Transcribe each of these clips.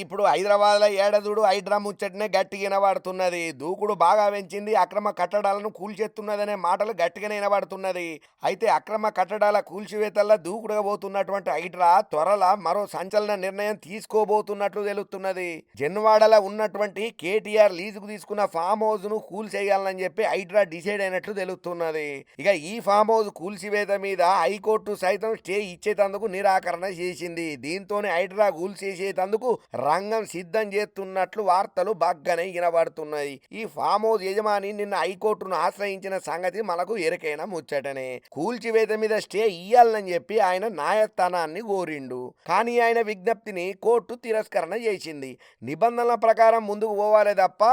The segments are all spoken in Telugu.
ఇప్పుడు హైదరాబాద్లో ఏడదుడు హైడ్రా ముచ్చటనే గట్టిగా వినబడుతున్నది. దూకుడు బాగా పెంచింది అక్రమ కట్టడాలను కూల్చేస్తున్నదనే మాటలు గట్టిగానే వినబడుతున్నది. అయితే అక్రమ కట్టడాల కూల్చివేతల్లో దూకుడుగా పోతున్నటువంటి హైడ్రా త్వరలో మరో సంచలన నిర్ణయం తీసుకోబోతున్నట్లు తెలుస్తున్నది. జన్వాడలో ఉన్నటువంటి కేటీఆర్ లీజుకు తీసుకున్న ఫామ్ హౌస్ను కూల్చేయాలని చెప్పి హైడ్రా డిసైడ్ అయినట్లు తెలుస్తున్నది. ఇక ఈ ఫామ్ హౌస్ కూల్చివేత మీద హైకోర్టు సైతం స్టే ఇచ్చేటందుకు నిరాకరణ చేసింది. దీంతోనే హైడ్రా కూల్చేసేటందుకు రంగం సిద్ధం చేస్తున్నట్లు వార్తలు బాగానే వినబడుతున్నాయి. ఈ ఫామ్ హౌస్ యజమాని నిన్న హైకోర్టును ఆశ్రయించిన సంగతి మనకు ఎరకైన ముచ్చటనే. కూల్చివేత మీద స్టే ఇయ్యాలని చెప్పి ఆయన న్యాయస్థానాన్ని కోరిండు. కానీ ఆయన విజ్ఞప్తిని కోర్టు తిరస్కరణ చేసింది. నిబంధనల ప్రకారం ముందుకు పోవాలి తప్ప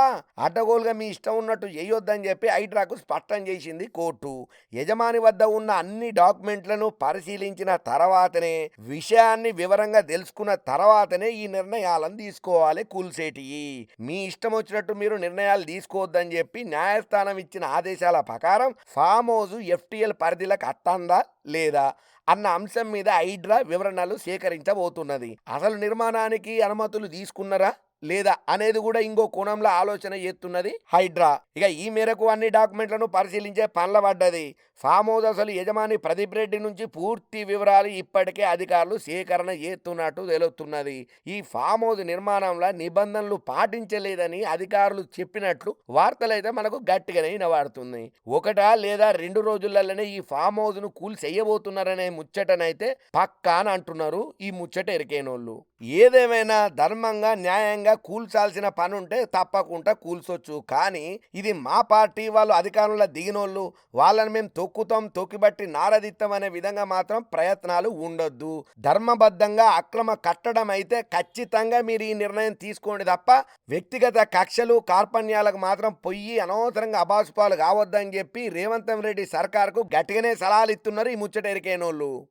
అడ్డగోలుగా మీ ఇష్టం ఉన్నట్టు చేయొద్దని చెప్పి హైడ్రాకు స్పష్టం చేసింది కోర్టు. యజమాని వద్ద ఉన్న అన్ని డాక్యుమెంట్లను పరిశీలించిన తర్వాతనే విషయాన్ని వివరంగా తెలుసుకున్న తర్వాతనే ఈ నిర్ణయాలను తీసుకోవాలి కూల్సేటియి మీ ఇష్టం వచ్చినట్టు మీరు నిర్ణయాలు తీసుకోవద్దని చెప్పి న్యాయస్థానం ఇచ్చిన ఆదేశాల ప్రకారం ఫామ్ హౌస్ ఎఫ్టిఎల్ పరిధిలకు అత్తందా లేదా అన్న అంశం మీద హైడ్రా వివరణలు సేకరించబోతున్నది. అసలు నిర్మాణానికి అనుమతులు తీసుకున్నారా? లేదా అనేది కూడా ఇంకో కోణంలో ఆలోచన చేస్తున్నది హైడ్రా. ఇక ఈ మేరకు అన్ని డాక్యుమెంట్లను పరిశీలించే పనుల పడ్డది. ఫామ్ హౌస్ అసలు యజమాని ప్రదీప్ రెడ్డి నుంచి పూర్తి వివరాలు ఇప్పటికే అధికారులు సేకరణ చేస్తున్నట్టు తెలుస్తున్నది. ఈ ఫామ్ హౌస్ నిర్మాణంలో నిబంధనలు పాటించలేదని అధికారులు చెప్పినట్లు వార్తలైతే మనకు గట్టిగానే వినబడుతుంది. ఒకటా లేదా రెండు రోజులలోనే ఈ ఫామ్ హౌస్ను కూల్ చేయబోతున్నారనే ముచ్చటనైతే పక్కా అని అంటున్నారు ఈ ముచ్చట ఎరికేనోళ్ళు. ఏదేమైనా ధర్మంగా న్యాయంగా కూల్చాల్సిన పని ఉంటే తప్పకుండా కూల్చొచ్చు. కానీ ఇది మా పార్టీ వాళ్ళు అధికారంలో దిగినోళ్ళు వాళ్ళని మేము తొక్కుతాం తొక్కిబట్టి నారదిత్తం అనే విధంగా మాత్రం ప్రయత్నాలు ఉండొద్దు. ధర్మబద్ధంగా అక్రమ కట్టడం అయితే ఖచ్చితంగా మీరు ఈ నిర్ణయం తీసుకోండి తప్ప వ్యక్తిగత కక్షలు కార్పణ్యాలకు మాత్రం పొయ్యి అనవసరంగా అబాసుపాలు కావద్దని చెప్పి రేవంత్ రెడ్డి సర్కార్కు గట్టిగానే సలహాలు ఇస్తున్నారు ఈ ముచ్చట ఎరికైనోళ్ళు.